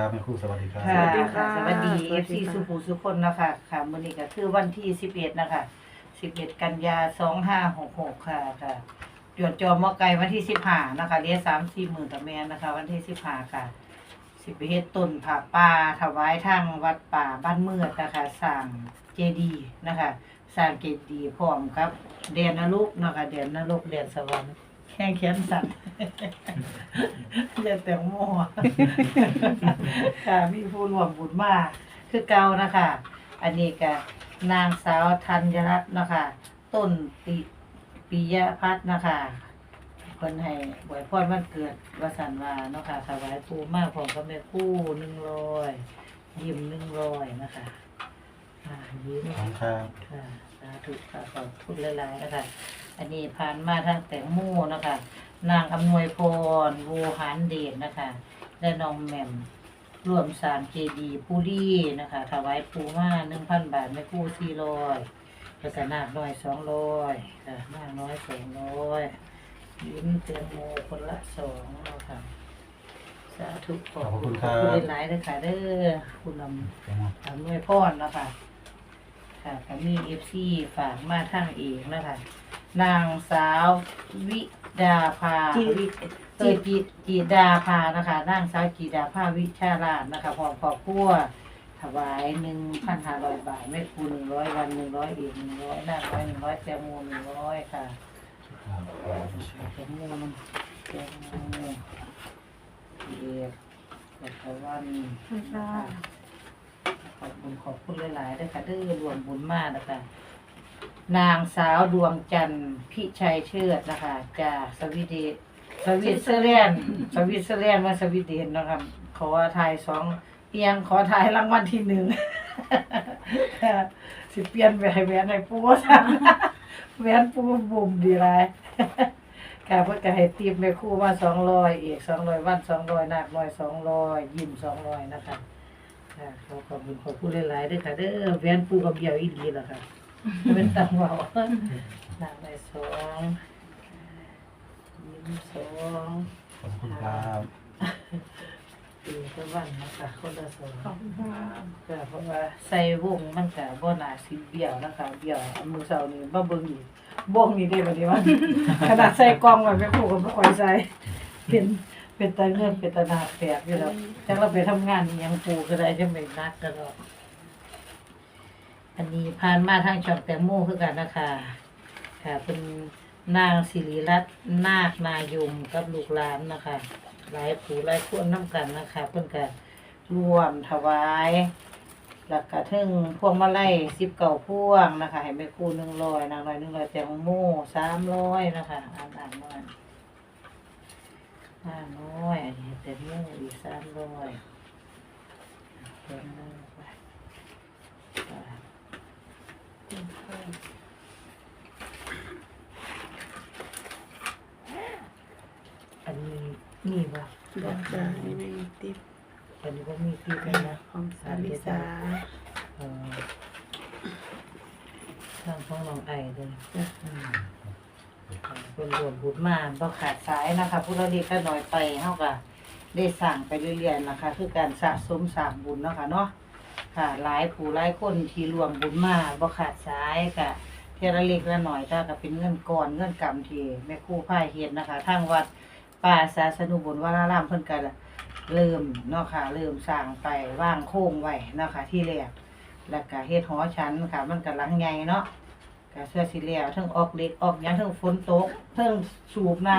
สวัสดีครับแม่ครู่สวัสดีครับ ค่ะ สวัสดีค่ะสวัสดีสเอวัสฟดีซีค่ะสุภูสุคนนะคะค่ะมื้อนี้ก็คือวันที่สิบเอ็ดนะคะสิบเอ็ดกันยาสองห้าหกหกค่ะค่ะจวดจอมอไก่วันที่สิบห้านะคะเรียสามสี่หมื่นกับแม่นะคะ วันที่สิบห้าค่ะสิบเฮ็ดต้นผ่าป่าถวายทางวัดป่าบ้านเมือดนะคะสร้างเจดีย์นะคะสร้างเจดีย์พร้อมครับเดียนนรกนะคะเดียนนรกเดียนสวรรค์ แข่งเขียนสัตว์เรียนแต่งโมค่ะมีผู้ร่วมบุญมาก คือเก่านะคะ อันนี้ก็นางสาวธัญรัตน์นะคะ ต้นปิปิยพัฒน์นะคะเพิ่นให้บวยพรวันเกิดวสันวาเนาะค่ะถวายปูมากของกับแม่คู่หนึ่งร้อยยิ้มหนึ่งร้อยนะคะอ่ายิ้มขอบคุณครับ ค่ะสาธุค่ะขอบคุณหลายๆนะคะ อันนี้ผ่านมาทางแตงโมนะคะ นางอำนวยพรโวหารเดชนะคะ และน้องแหม่มรวมสารเจดีย์ปูรีนะคะถวายปูมาหนึ่งพันบาทไม่คู่สี่ร้อยกระสนาดน้อยสองร้อยค่ะนางน้อยสองร้อยยิ้มเตียงโมคนละสองเนาะค่ะสาธุขอบคุณขอบคุณหลายๆเลยค่ะเด้อคุณนำทำด้วยพ่อนนะคะค่ะก็มีเอฟซีฝากมาทางเองนะคะ นางสาววิดาภาจิวิเออจีจีดาภานะคะนางสาวจีดาภาวิชาราชนะคะพร้อมครอบครัวถวายหนึ่งพันห้าร้อยบาทแม่ครูหนึ่งร้อยวันหนึ่งร้อยเอกหนึ่งร้อยนางร้อยหนึ่งร้อยแตงโมหนึ่งร้อยค่ะแตงโมแตงโมเอกแตงวันนะคะขอบคุณขอบคุณหลายๆด้วยค่ะเด้อรวมบุญมากนะคะ นางสาวดวงจันทร์พิชัยเชิดนะคะจากสวีเดนสวิตเซอร์แลนด์สวิตเซอร์แลนด์มาสวีเดนนะคะขอถ่ายสองเอียงขอถ่ายรางวัลที่หนึ่งสิเปลี่ยนไปให้แหวนให้ปูซะแหวนปูบุ่มดีไรค่ะเพื่อจะให้ตีมไปคู่มาสองร้อยเอกสองร้อยวันสองร้อยนาคร้อยสองร้อยยิ้มสองร้อยนะคะค่ะขอขอบคุณขอบคุณหลายๆด้วยค่ะเด้อแหวนปูกับเบี้ยวอีดีล่ะค่ะ เป็นตังเบาหนักในสองยิ้มสองขอบคุณครับตีก็วันนะคะคนละสองขอบคุณค่ะก็เพราะว่าใส่วงมันก็บ่น่าสิเบี้ยวนะคะเบี้ยวอันมือเสานี่บ่เบิ่งอีกบ่งนี่ได้บัดนี้ว่าขนาดใส่กล้องไว้ไม่คู่ก็บ่ค่อยใส่เป็นเป็นตาเงินเป็นตาหนาแปลกอยู่แล้วจังเราไปทำงานอิหยังปูก็ได้จังไม่นักกันหรอก อันนี้ผ่านมาทางช่องแตงโมคือกันนะคะค่ะเป็นนางสิริรัตน์นาคนายมกับลูกหลานนะคะ หลายผู้หลายคนน้ำกันนะคะ เพิ่นก็ร่วมถวายแล้วก็ถึงพวงมาลัยสิบเก่าพวงนะคะ ให้แม่ครูหนึ่งร้อยนางร้อยหนึ่งร้อยแตงโมสามร้อยนะคะอ่านอ่านมาห้าร้อยอันนี้แตงโมอีกสามร้อยแตงโมไปอ่า อันนี้มีป่ะดอกจานมีติ๊บอันนี้ก็มีที่กันนะของสาลิสาเออทางของน้องไอเลยอืมเป็นรวมบุญมาบ่ขาดสายนะคะผู้เราเรียกก็น้อยไปเท่ากับได้สั่งไปเรื่อยๆนะคะ คือการสะสมสร้างบุญเนาะค่ะเนาะ ค่ะ หลายผู้หลายคนที่รวมบุญมาบ่ขาดสายค่ะ เทละเล็กละหน่อยถ้าก็เป็นเงินก่อนเงินกรรมที่แม่ครู่พ่ายเฮ็ดนะคะ ทางวัดป่าสาสนุบุญวรารามเพิ่นก็เริ่มเนาะค่ะเริ่มสร้างไปว่างโค้งไว้เนาะค่ะที่แรกแล้วก็เฮ็ดหอชั้นค่ะ มันก็หลังใหญ่เนาะก็เสื้อสีแล้วเทั้งออกเล็กออกหยังเทั้งฝนตกเทั้งสูบน้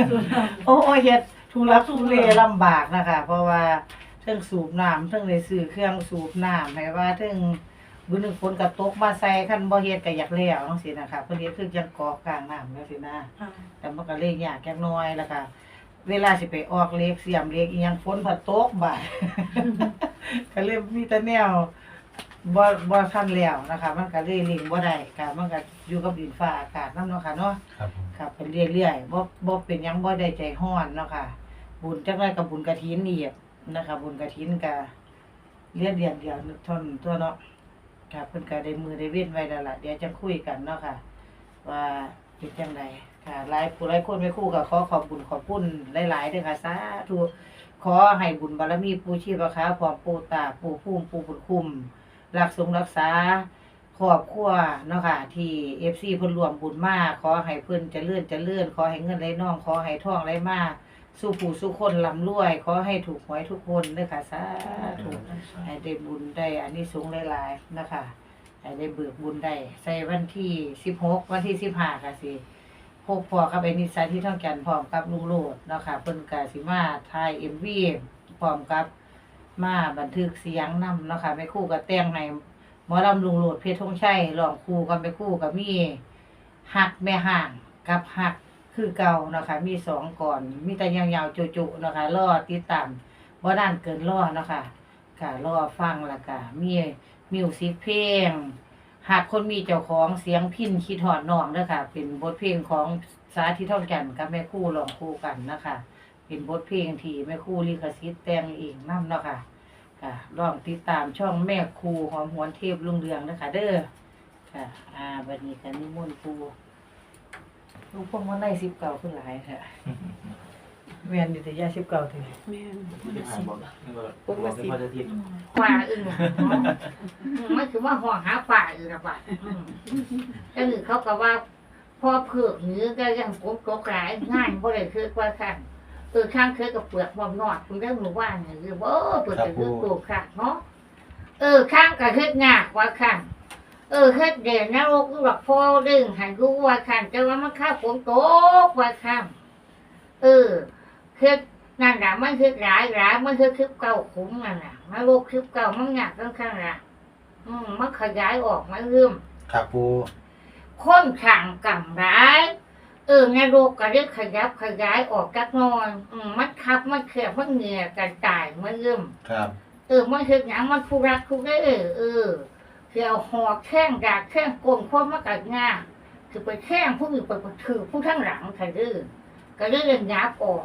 ำ โอ้ยเฮ็ดทุลักทุเลลำบากนะคะ เพราะว่าเทั้งสูบน้ำเทั้งได้ซื้อเครื่องสูบน้ำให้ว่าเทั้งบุญนึงฝนก็ตกมาใส่คันบ่เฮ็ดก็อยากแล้วจังซี่นะคะเพิ่นเฮ็ดคือจังกอกกลางน้ำจังซี่นะแต่มันก็เลยยากแค่น้อยแล้วก็เวลาสิไปออกเลขเสียมเลขอีหยังฝนผัดตกบ่ายก็เลยมีแต่แนวบ่บ่ทันแล้วนะคะ มันก็เลยลิงบ่ได้ค่ะมันก็อยู่กับดินฟ้าอากาศนำเนาะค่ะเนาะ ครับผมค่ะเป็นเรื่อยๆบ่บ่เป็นหยังบ่ได้ใจฮ้อนเนาะค่ะ บุญจักไรกับบุญกฐินอีกน นะคะบุญกฐินก็เรียนเดือนเดียวเท่านั้นตัวเนาะค่ะเพิ่นก็ได้มือได้เว้นไว้แล้วล่ะเดี๋ยวจะคุยกันเนาะค่ะ ว่าเป็นจังไดค่ะหลายผู้หลายคนไปคู่กับขอขอบบุญขอบคุณหลายๆเด้อค่ะสาธุขอให้บุญบารมีปูชีพคะพร้อมปูตาปูภูมิปูบุญคุมรักสงรักษาครอบครัวเนาะค่ะที่ FC เพิ่นรวมบุญมาขอให้เพิ่นจะเจริญเจริญขอให้เงินไหลน่องขอให้ท่องไหลมาก สู่ผู้สู่คนร่ำรวย ขอให้ถูกหวยทุกคนเด้อค่ะสาธุให้ได้บุญได้อันนี้สูงหลายๆนะคะให้ได้เบิกบุญได้ใส่วันที่สิบหกวันที่สิบห้าค่ะสิพบพอกับไอ้นิสัยที่ท่องกันพร้อมกับลุงโลดเนาะคะเพิ่นกาสิมาถ่ายเอ็มวีพร้อมกับมาบันทึกเสียงนำเนาะค่ะแม่ครู่กับแต่งให้หมอลำลุงโลดเพชรธงชัยร้องคู่กับแม่ครู่กับมีหักแม่ห่างกับหัก คือเก่านะคะ มีสองก่อน มีแต่ยาวๆจุๆนะค่ะรอติดตามบ่ด้านเกินรอเนาะค่ะก็รอฟังล้วก็มีมิวสิกเพลง หากคนมีเจ้าของเสียงพินคิดหอดน้องเด้อค่ะ เป็นบทเพลงของสาธิตท่องกันกับแม่ครู่ร้องคู่กันนะคะ เป็นบทเพลงที่แม่คู่ลิขสิทธิ์แต่งเองนํเนาะค่ะค่ะลองติดตามช่องแม่ครูหอมหวนเทพลุงเรืองนะคะเด้อค่ะ อ่าบัดนี้กันนิมนต์ครู ลูกพวกมันได้สิบเก่าขึ้นหลายค่ะแม่นอยู่แต่ยาสิบเก่าถึงแม่นที่ผ่านบอกนี่ก็ปกติเป็นวันอาทิตย์ฝ่าอื่นมันคือว่าห่วงหาฝ่าอื่นละบาดก็คือเขาก็ว่าพอเผือกเนื้อก็ยังกบกกหลายง่ายเพราะเลยคือว่าข้างเออข้างเคยกับเปลือกบอมนอดคุณได้หมู่ว่าเนี่ยคือว่าเปลือกจะคือตัวข้างเนาะเออข้างกับเฮ็ดงากว่าข้าง เออเฮ็ดเด่นนะโรคหลักพ่อดึงให้รู้ว่าข้างแต่ว่ามันข้าฝนตกว่าข้างเออเฮ็ดนั่นแหละมันคือหลายหลายมันคือคลิปเก่าคุ้มนั่นแหละมันโลกคลิปเก่ามันหนักข้างข้างละอืมมันขยายออกมาเรื่มครับปูค้นข่างกำร้ายเออในโลกก็เรียกขยับขยายออกจากนอนอืมมันคับมันเขียบมันเหงี่ยกันตายมันเรื่มครับ เออมันคืออย่างมันผู้รักผู้ได้เออเออ คือเอาหอกแข้งดากแข้งโกนความมากัดง่าคือไปแข้งผู้อื่นไปถือผู้ทั้งหลังใครดื้อก็เลยเรียนยับออก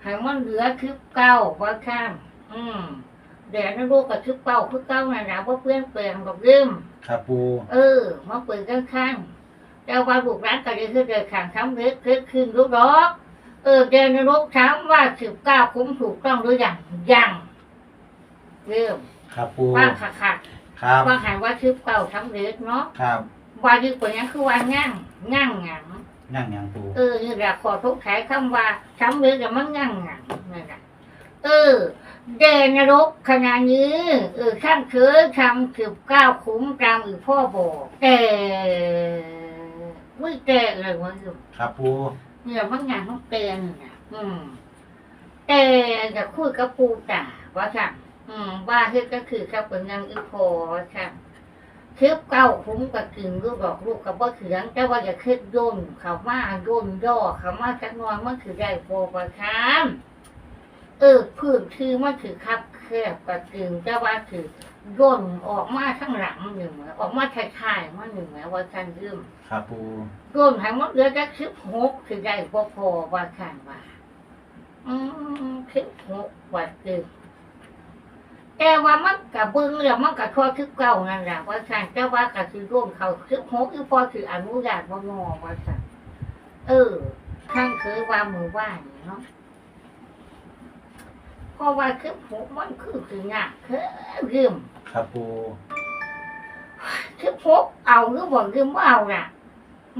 ให้มันเหลือคือเก้าว่าข้ามอืมแดดในโลกกับคือเก้าคือเก้านั่นแหละว่าเปลี่ยนแปลงแบบเริ่มครับปูเออมาเปิดข้างข้างๆแต่ว่าลูกร้านก็จะคือเดินขางคำเล็กเล็กขึ้นลูกดอกเออเดินในโลกถามว่าสิบเก้าคุ้มถูกต้องหรือยังยังเริ่มครับปูว่างค่ะค่ะ ครับ ว่าหายว่าสิบเก้าทำเล็กเนาะครับว่าดีกว่านี้คือว่าง่างง่างหยังนั่งยังปูเออนี่แหละขอทุกขายคำว่าทำเล็กแต่มันง่างหยังนั่นแหละเออเดนรกขนาดนี้เออข้ามเคยทำสิบเก้าคุ้มตามอีกพ่อบอกแต่ไม่แต่เลยวะอยู่ครับปูเนี่ยมันงานต้องเตนเนี่ยอืมแต่จะคุยกับปูตาว่าค่ะ อืมว่าเฮ็ดก็คือครับเป็นนางอีพอว่าค่ะเทียบเก้าคุ้มกับกึ่งลูกดอกลูกกับว่าเขืองแต่ว่าอย่าคิดโยนเขามาโยนย่อเขามาจักหนอนมันคือได้โฟประคามเออพื้นที่มันถือคับแคบกระตึงแต่ว่าถือย่นออกมาข้างหลังหนึ่งไหมออกมาถ่ายๆมาหนึ่งไหมว่าคันยืมครับปูย่นให้หมดเหลือจะคิบหกคือได้พอพอว่าคันว่า อืมคิบหกว่าตึง แต่ว่ามันกับเบิ้งแล้วมันกับทอคิบเก่านั่นแหละว่าคันแต่ว่ากับคือร่วมเขาคิบหกอีพอคืออนุญาตว่างอว่าคันเออข้างเคยว่ามือว่านี่เนาะเพราะว่าคือผมมันคือคืองะคือยืมครับปูคือพกเอาหรือบ่ยืมบ่เอาน่ะ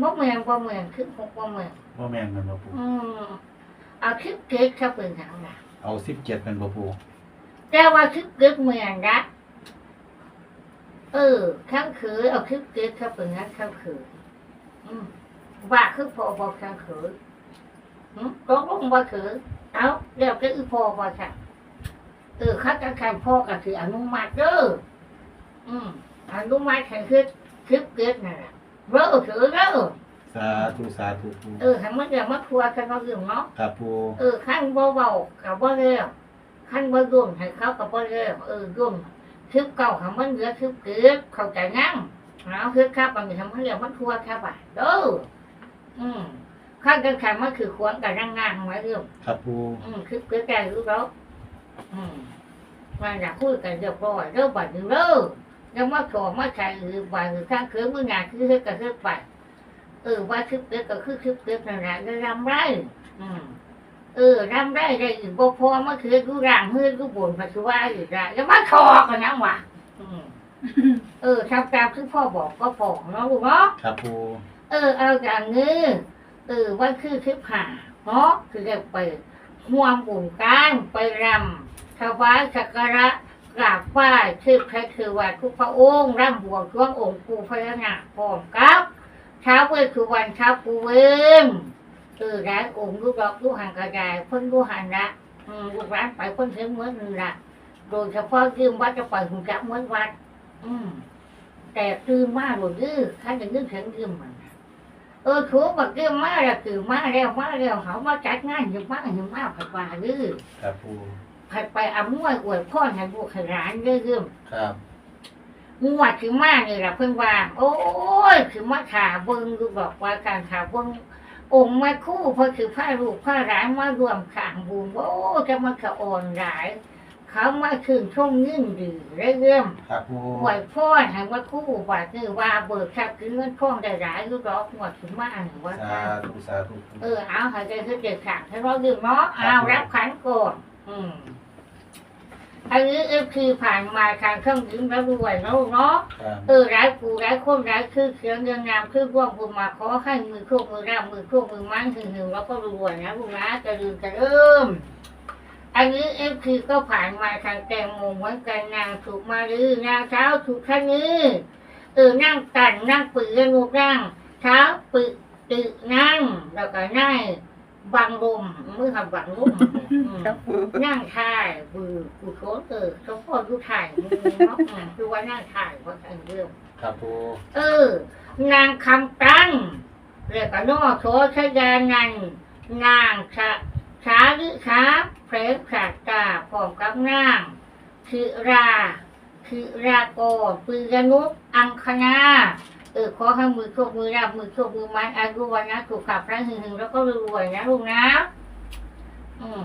บ่แม่นบ่แม่นคือพกบ่แม่นว่าแมนเป็นบ่ปูอืมเอาคือเกิดเขาเป็นทางน่ะเอาสิบเจ็ดเป็นบ่ปู แต่ว่าคือเกิดแม่นนะเออข้างคือเอาคือเกิดเขาเป็นนั้นข้างคืออืมว่าคือพอบ่ข้างคือหืมตกลงบ่คือเอาแล้วก็อีพอบ่ค่ะเออคัดกันคันพ่อก็คืออนุมัติเด้ออืมอนุมัติให้คือคือเกิดนั่นแหละเด้อถือเด้อสาธุสาธุปูเออให้มันอย่ามาทัวร์กันเอาเรื่องเนาะครับปูเออขั้นบ่เบากับบ่เร็ว ขั้นบ่รุ่นให้เขากับบ่เร็วเออรุ่นคลิปเก่าให้มันเหลือคลิปเกิดเข้าใจงั้งเอาคือครับบางทีทำให้เรียกมันทัวร์ครับอะเด้ออืมขั้นกันขันมันคือควรกันนั่งงานไว้เรื่องครับปูอืมคลิปเกิดได้รู้แล้วอืมมาอยากคุยกันเรียบร้อยเริ่มบัดนี้เด้อยังมาขอมาใช้หรือว่าหรือข้างเคืองมืองานคือเฮ็ดกันเฮ็ดไปเออว่าคลิปเกิดก็คือคลิปเกิดนั่นแหละได้รำไรอืม เออรำได้ได้อีกบ่พอเมื่อคืนกูร่างเฮือนกูบ่นปัจจุบันอีกละอย่ามาทอกันนะวะอืมเออทำตามที่พ่อบอกก็พอเนาะลูกเนาะครับปูเออ เอาอย่างนี้เออวันคือคลิปหาเนาะคือเรียกไปห่วมบุญการไปรำถวายสักการะกราบไหว้คือพระคือว่าทุกพระองค์ร่ำบวงช่วงองค์ปู่พญานาคพร้อมกับเช้าเวทคือวันเช้าปูเวน เออร้านองค์ลูกดอกลูกหันกระจายเพิ่นลูกหันละอืมลูกร้านไปเพิ่นเสียเหมือนนึงละโดยเฉพาะยืมวัดจะปล่อยหุ่นจักเหมือนวัด อืม แต่ตื่นมากหมดยื้อข้าจะยื้อเสียงยืมมันเออถูบักเกี่ยมาแล้วคือมาแล้วมาแล้วเขามาจัดงานอยู่มาอยู่มาผัดว่าดื้อครับปูผัดไปอำนวยอวยพ่อให้บุกให้ร้านเรื่อยครับๆงวดคือมานี่แหละเพิ่นว่า โอ้ยคือมาขาเบิ้งดูบอกว่าการขาเบิ้ง องค์มาคู่เพราะคือผ้าลูกผ้าร้านมารวมขางบูมโอ้จะมาขะอ่อนหลาย เขามาคืนช่วงยื่นดีเรื่อยๆครับปูหวยพ่อให้ว่าคู่ว่าคือว่าเบิกครับคือเงินพ่องได้หลายลูกดอกหมดถึงมาอันว่าสาธุสาธุปูเออเอาหายใจคือเด็ดขาดให้เราดื่มเนาะเอารับขันก่อนอืม อันนี้เอฟคือผ่านมาทางเครื่องดื่มแล้วรวยแล้วเนาะครับเออร้ายกูร้ายคนร้ายคือเสียงเงินงามคือร่วมบุญมาขอให้มือโคกมือร่ำมือโคกมือมันหึงหึงแล้วก็รวยนะลูกนะจะลืมจะเริ่ม อันนี้เอฟคือก็ผ่านมาทางแตงโมเหมือนกันนางถูกมาลือนางเช้าถูกท่านี้เออนั่งตันนั่งปืนลูกนั่งเช้าปึกตึกนั่งแล้วก็นั่ง บังลมมือทำบังลมอืมครับปูนั่งถ่ายบือกูโชนเออเขาพ่อดูถ่ายมือเนาะอืมคือว่านั่งถ่ายว่าอันเดียวครับปูเออ นางคำตั้งเรียกกันนอโสชยานันท์นางชะช้าหรือช้าเพลงขาดตาพร้อมกับนางคือราคือราโกปืยนุษอังคณา เออขอให้มือโชคมือรับมือโชคมือไม้อายุวันนะถูกขับพระหึงหึงแล้วก็รวยๆนะลูกนะ อืม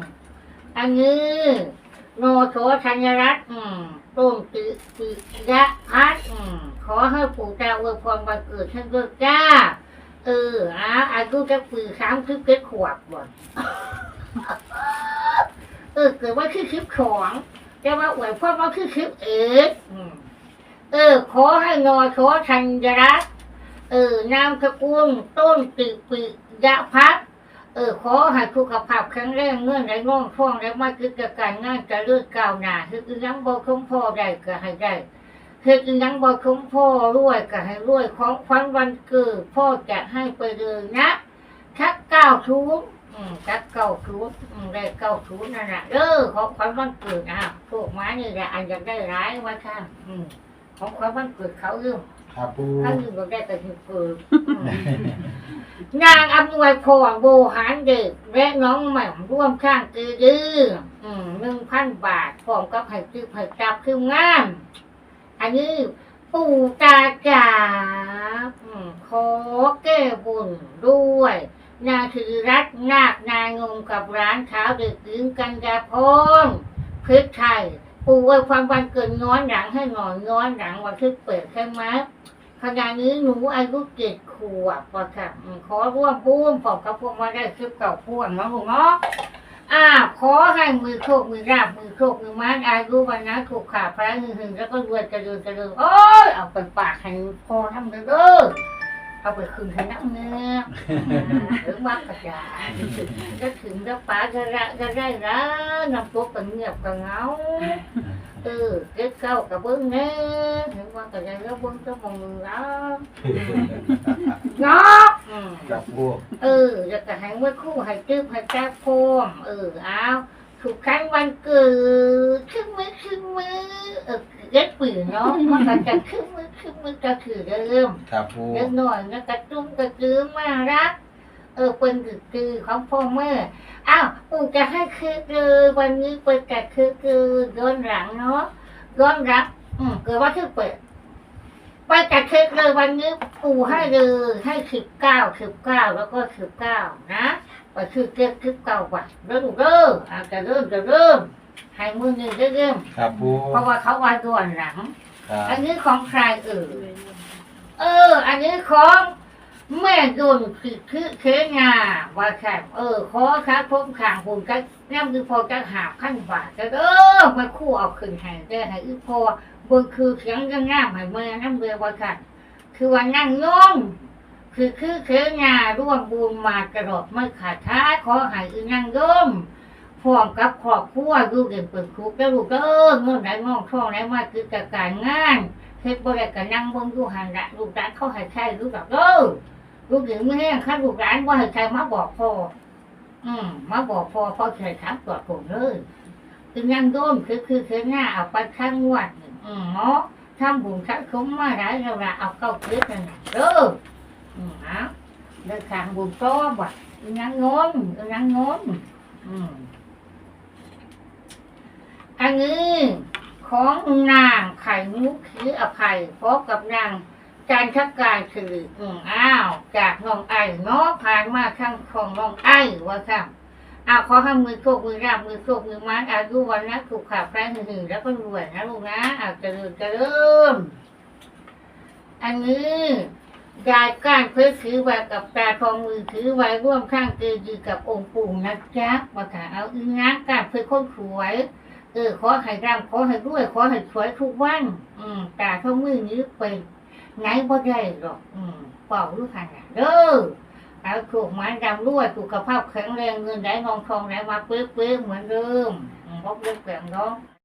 อันนี้โนโสธัญรัตน์อืมต้นติปิยะพัฒน์อืมขอให้ปู่เจ้าอวยพรวันเกิดท่านด้วยจ้า เอออะอายุจะปีสามสิบเจ็ดขวบบ่เออเกิดว่าคือคลิปของแต่ว่าอวยพรว่าคือคลิปเอ็ดอืม เออ ขอให้นอโสธัญรัตน์เออนามสกุลต้นติปิยะพัฒเออ ขอให้สุขภาพแข็งแรงเงื่อนไหลง่องท่องและมากิจการงานจะเลื่อนก้าวหน้าคืออีหยังบ่คงพอได้ก็ให้ได้คืออีหยังบ่คงพอรวยก็ให้รวยของขวัญวันเกิดพ่อจะให้ไปเลยนะทักเก้าทุนอืมทักเก้าทุนอืมได้เก้าทุนนั่นแหะเออของขวัญวันเกิดอะพวกม้านี่แหละอันอยากได้ร้ายว่าค่ะอืม ของขวัญวันเกิดเขาเรื่องครับปูถ้าอยู่ก็ได้แต่ถึงเกิดอืมนางอำนวยพรโบหารเด็กและน้องใหม่ร่วมข้างกือดื้อหนึ่งพันบาทพร้อมกับไผ่ตื้อไผ่จับคืองามอันนี้ปู่ตาจ๋าอืมขอแก้บุญด้วยนาถือรัตน์นาคนายงมกับร้านเท้าเด็กหญิงกัญญาพรเพชรไทย ปู่ไว้ความวันเกิดย้อนหลังให้หน่อยย้อนหลังวันที่เปิดใช่ไหมขณะนี้หนูอายุเจ็ดขวบปะค่ะขอร่วมบุญผมกับพวกมาได้คลิปเก่าพวงนาะลูกเนาะอ่าขอให้มือโชคมือราบมือโชคมือไม้อายุวันนะถูกขาพระหึงหึงแล้วก็รวยเจริญเจริญโอ้ยเอาไปปากให้พอทำเด้อ เอเอาไปคืนให้น้ำเนื้อหรือว่ากระจาก็ถึงแล้วป้าจะระจะได้ละน้ำตัวเป็เงียบกับเงาเออเก็บเก้ากับเบิ้งแน่เห็นว่าแต่ยังแล้วเบิ้งก็มองมือแล้วเนาะอืมครับปูเอออยากจะให้เมื่อคู่ให้จื้อให้แก้พวมเออเอา ถูกครั้งวันเกิดขึ้นมือขึ้นมือเออเล็กปืนเนาะมันก็จะขึ้นมือขึ้นมือก็คือเริ่มครับปูเล็กหน่อยนะกระตุ้มกระตื้อมารัก เออเป็นกึกกือของพ่อแม่อ้าวปู่จะให้คือคือวันนี้เปิดกัคือคือย้อนหลังเนาะย้อนหลังอืมเกิดว่าคือเปิดไปกัคือเลยวันนี้ปู่ให้เลยให้สิบเก้าสิบเก้าแล้วก็สิบเก้านะ ไปคือเก็บสิบเก้าบาทเริ่มเริ่มอาจจะเริ่มจะเริ่มให้มือหนึ่งจะเริ่มครับปูเพราะว่าเขาว่าย้อนหลัง ครับอันนี้ของใครเอ่ยเออ อันนี้ของ แม่โดนคือคือเคงาว่าแค่เออขอครับพบข่างผมก็น้ำคือพอจะหาขั้นบาทก็เออมาคู่เอาขึ้นให้ได้ให้อีพอเบิ่งคือเสียงยังงามให้เมื่อน้ำเบื่อว่าค่ะคือว่านั่งยอง คือคือเคงาร่วมบุญมากระดดไม่ขาดท้าขอให้อีนั่งย่มพร้อมกับครอบครัวลูกเด็กเปิดคุกแล้วลูกเออเงินไหนงอกช่องไหนมาคือจากการงานเฮ็ดบ่ได้ก็นั่งเบิ่งอยู่หันละลูกหลานเขาให้ใช้ลูกแบบเด้อลูกหญิงไม่แห้งข้าลูกร้านว่าให้ใครมาบอกพ่ออืมมาบอกพ่อพ่อเคยถามตัวจผมเลยคือยังโดนคือคือคือหน้าเอาไปข้างวัดอืมเนาะทำบุญข้างคุ้มมาได้เราละเอาเข้าคลิปนั่นน่ะเด้อ อืมเอาเดินทางบุญต้อมว่ะคือยังงนคือยังงนอืมอันนี้ของนางไข่มุกคืออภัยพบกับนางการทักการคืออืมอ้าว จากน้องไอ้เนาะผ่านมาข้างของน้องไอ้ว่าค่ะอ้าวขอให้มือโชคมือราบมือโชคมือไม้อายุวันนะถูกขาแป้งหือแล้วก็รวยนะลูกนะอ้าวเจริญเจริญอันนี้ ยายก้านเพื่อถือไว้กับตาทองมือถือไว้ร่วมข้างเกยือกับองค์ปู่นะจ๊ะว่าค่ะเอาอีนักการเพื่อคนสวย เออขอให้ร่ำขอให้รวยขอให้สวยทุกวัน อืมตาทองมือนี้เป็นไหนบ่ได้หรอก อืมเป่าลูกหันเด้อเอาถูกไม้ดำรวยสุขภาพแข็งแรงเงินได้ทองทองได้มาเปื้อเปื้อเหมือนเดิมอืมบ่เลี่ยนแปลงเนาะ